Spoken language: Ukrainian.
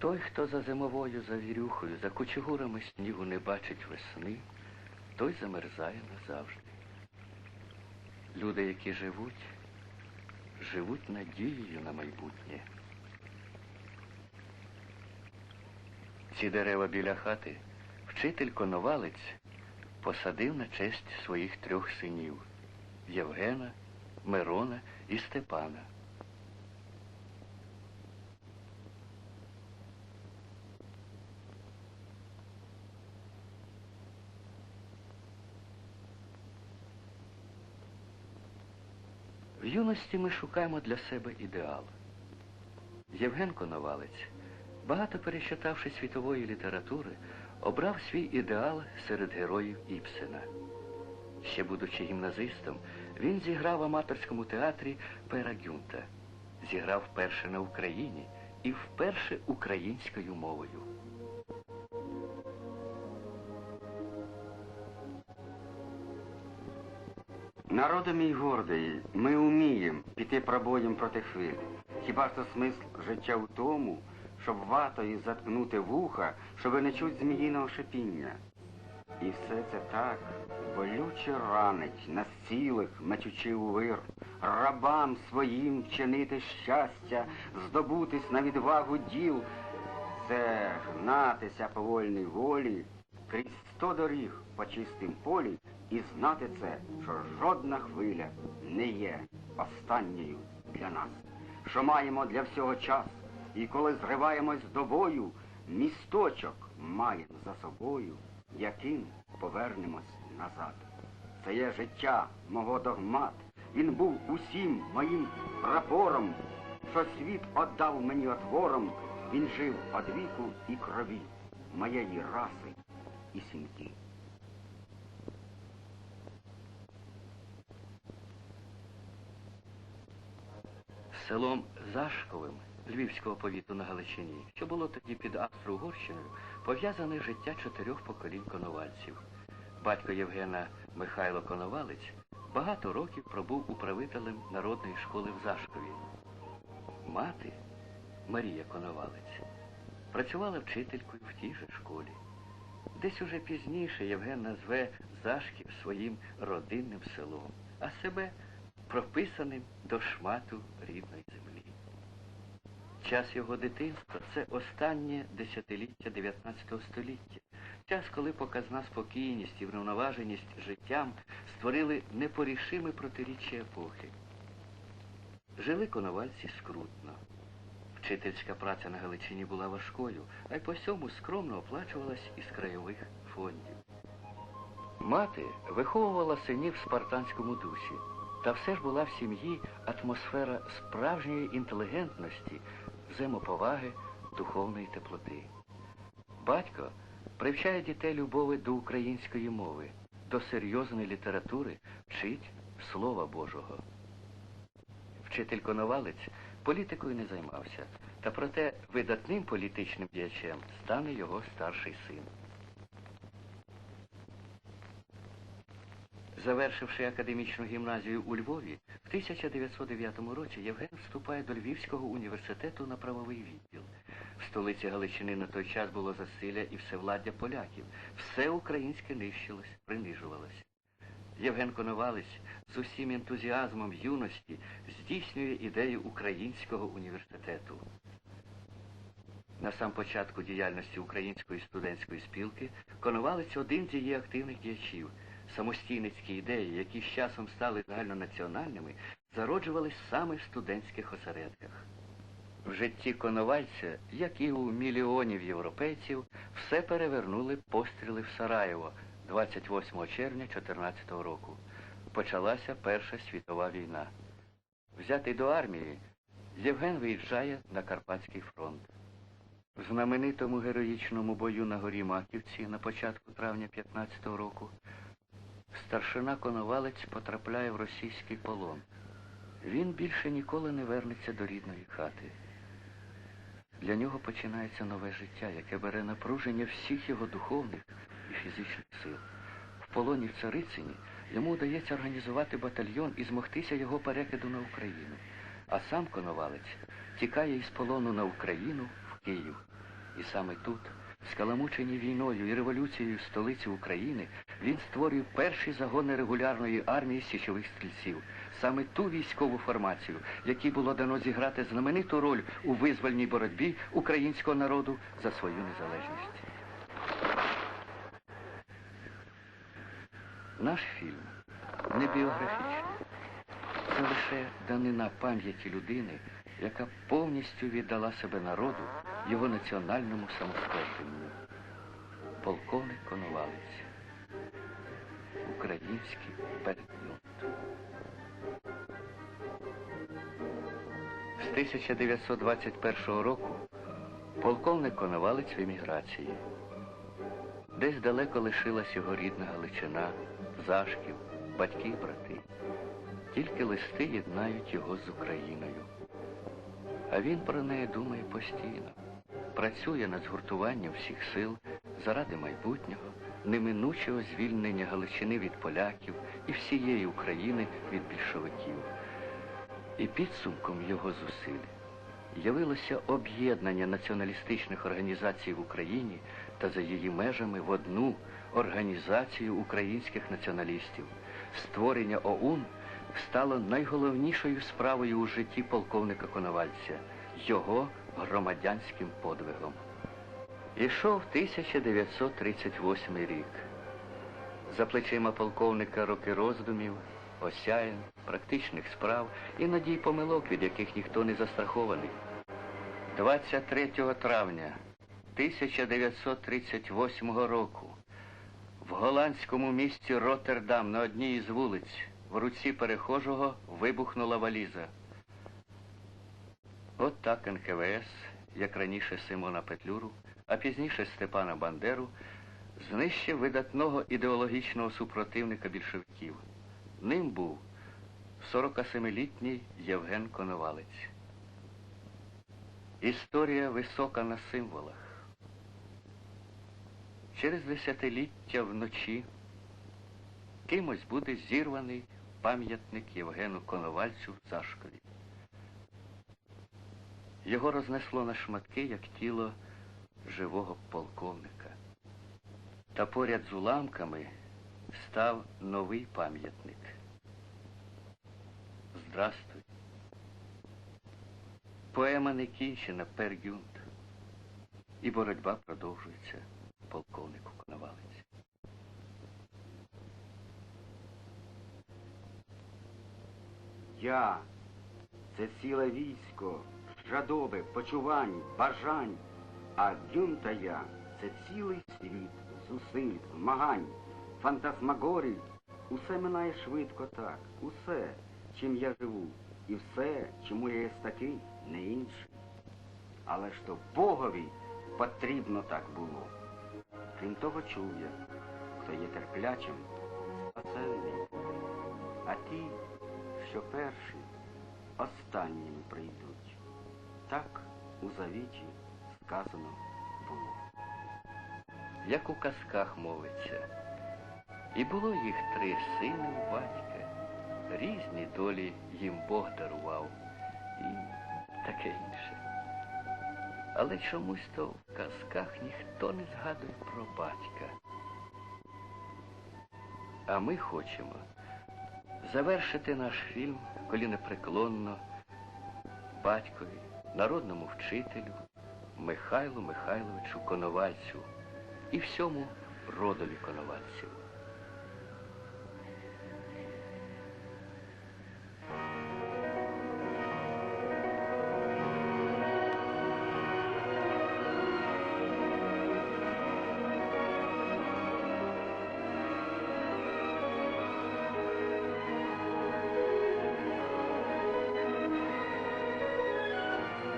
Той, хто за зимовою завірюхою, за кучугурами снігу не бачить весни, той замерзає назавжди. Люди, які живуть, живуть надією на майбутнє. Ці дерева біля хати вчитель Коновалець посадив на честь своїх трьох синів Євгена, Мирона і Степана. Юності ми шукаємо для себе ідеал. Євген Коновалець, багато перечитавши світової літератури, обрав свій ідеал серед героїв Іпсена. Ще будучи гімназистом, він зіграв в аматорському театрі Пера Гюнта. Зіграв вперше на Україні і вперше українською мовою. Народи мій гордий, ми умієм піти пробоєм проти хвиль. Хіба ж то смисл життя в тому, щоб ватою заткнути вуха, щоби не чуть зміїного шипіння? І все це так болюче ранить на цілих мечучи у вир, рабам своїм вчинити щастя, здобутись на відвагу діл, це гнатися по вольній волі, крізь сто доріг по чистим полі, і знати це, що жодна хвиля не є останньою для нас, що маємо для всього час, і коли зриваємось до бою, місточок маємо за собою, яким повернемось назад. Це є життя мого догмат. Він був усім моїм прапором, що світ отдав мені отвором, він жив од віку і крові моєї раси і сім'ї. Селом Зашковим Львівського повіту на Галичині, що було тоді під Австро-Угорщиною, пов'язане життя чотирьох поколінь коновальців. Батько Євгена Михайло Коновалець багато років пробув управителем народної школи в Зашкові. Мати Марія Коновалець працювала вчителькою в тій же школі. Десь уже пізніше Євген назве Зашків своїм родинним селом, а себе прописаним до шмату рідної землі. Час його дитинства це останнє десятиліття 19 століття, час, коли показна спокійність і врівноваженість життям створили непорішиме протиріччя епохи. Жили коновальці скрутно. Вчительська праця на Галичині була важкою, а й по сьому скромно оплачувалась із краєвих фондів. Мати виховувала синів в спартанському дусі, та все ж була в сім'ї атмосфера справжньої інтелігентності, взаємоповаги, духовної теплоти. Батько привчає дітей любові до української мови, до серйозної літератури, вчить Слова Божого. Вчитель Коновалець політикою не займався, та проте видатним політичним діячем стане його старший син. Завершивши академічну гімназію у Львові, в 1909 році Євген вступає до Львівського університету на правовий відділ. В столиці Галичини на той час було засилля і всевладдя поляків. Все українське нищилось, принижувалось. Євген Коновалець з усім ентузіазмом юності здійснює ідею Українського університету. На сам початку діяльності Української студентської спілки Коновалець один з її активних діячів. Самостійницькі ідеї, які з часом стали загальнонаціональними, зароджувались саме в студентських осередках. В житті Коновальця, як і у мільйонів європейців, все перевернули постріли в Сараєво 28 червня 14 року. Почалася Перша світова війна. Взятий до армії, Євген виїжджає на Карпатський фронт. В знаменитому героїчному бою на горі Маківці на початку травня 15 року старшина Коновалець потрапляє в російський полон. Він більше ніколи не вернеться до рідної хати. Для нього починається нове життя, яке бере напруження всіх його духовних і фізичних сил. В полоні в Царицині йому вдається організувати батальйон і змогтися його перекиду на Україну. А сам Коновалець тікає із полону на Україну в Київ. І саме тут, скаламучені війною і революцією столиці України, він створює перші загони регулярної армії січових стрільців. Саме ту військову формацію, якій було дано зіграти знамениту роль у визвольній боротьбі українського народу за свою незалежність. Наш фільм не біографічний. Це лише данина пам'яті людини, яка повністю віддала себе народу, його національному самоствердженню. Полковник Коновалець. Український передньот. З 1921 року полковник Коновалець в еміграції. Десь далеко лишилась його рідна Галичина, Зашків, батьки й брати. Тільки листи єднають його з Україною. А він про неї думає постійно. Працює над згуртуванням всіх сил заради майбутнього, неминучого звільнення Галичини від поляків і всієї України від більшовиків. І підсумком його зусиль явилося об'єднання націоналістичних організацій в Україні та за її межами в одну організацію українських націоналістів. Створення ОУН стало найголовнішою справою у житті полковника Коновальця, його громадянським подвигом. Ішов 1938 рік. За плечима полковника роки роздумів, осяян, практичних справ і надій помилок, від яких ніхто не застрахований. 23 травня 1938 року в голландському місті Роттердам на одній із вулиць в руці перехожого вибухнула валіза. От так НКВС, як раніше Симона Петлюру, а пізніше Степана Бандеру, знищив видатного ідеологічного супротивника більшовиків. Ним був 47-літній Євген Коновалець. Історія висока на символах. Через десятиліття вночі кимось буде зірваний пам'ятник Євгену Коновальцю в Зашкові. Його рознесло на шматки, як тіло живого полковника. Та поряд з уламками став новий пам'ятник. Здрастуй. Поема не кінчена, пергюнт. І боротьба продовжується полковнику Коновалець. Я це ціле військо, жадоби, почувань, бажань, а дюнта я це цілий світ, зусиль, змагань, фантасмагорій. Усе минає швидко так, усе, чим я живу, і все, чому я є такий, не інший. Але ж то Богові потрібно так було. Крім того, чув я, хто є терплячим, спасенний. А ті, що перші, останніми прийдуть. Так у завіті сказано було. як у казках мовиться. І було їх три сини у батька, різні долі їм Бог дарував і таке інше. Але чомусь то в казках ніхто не згадує про батька. А ми хочемо завершити наш фільм колінепреклонно батькові, народному вчителю Михайлу Михайловичу Коновальцю і всьому родові коновальців.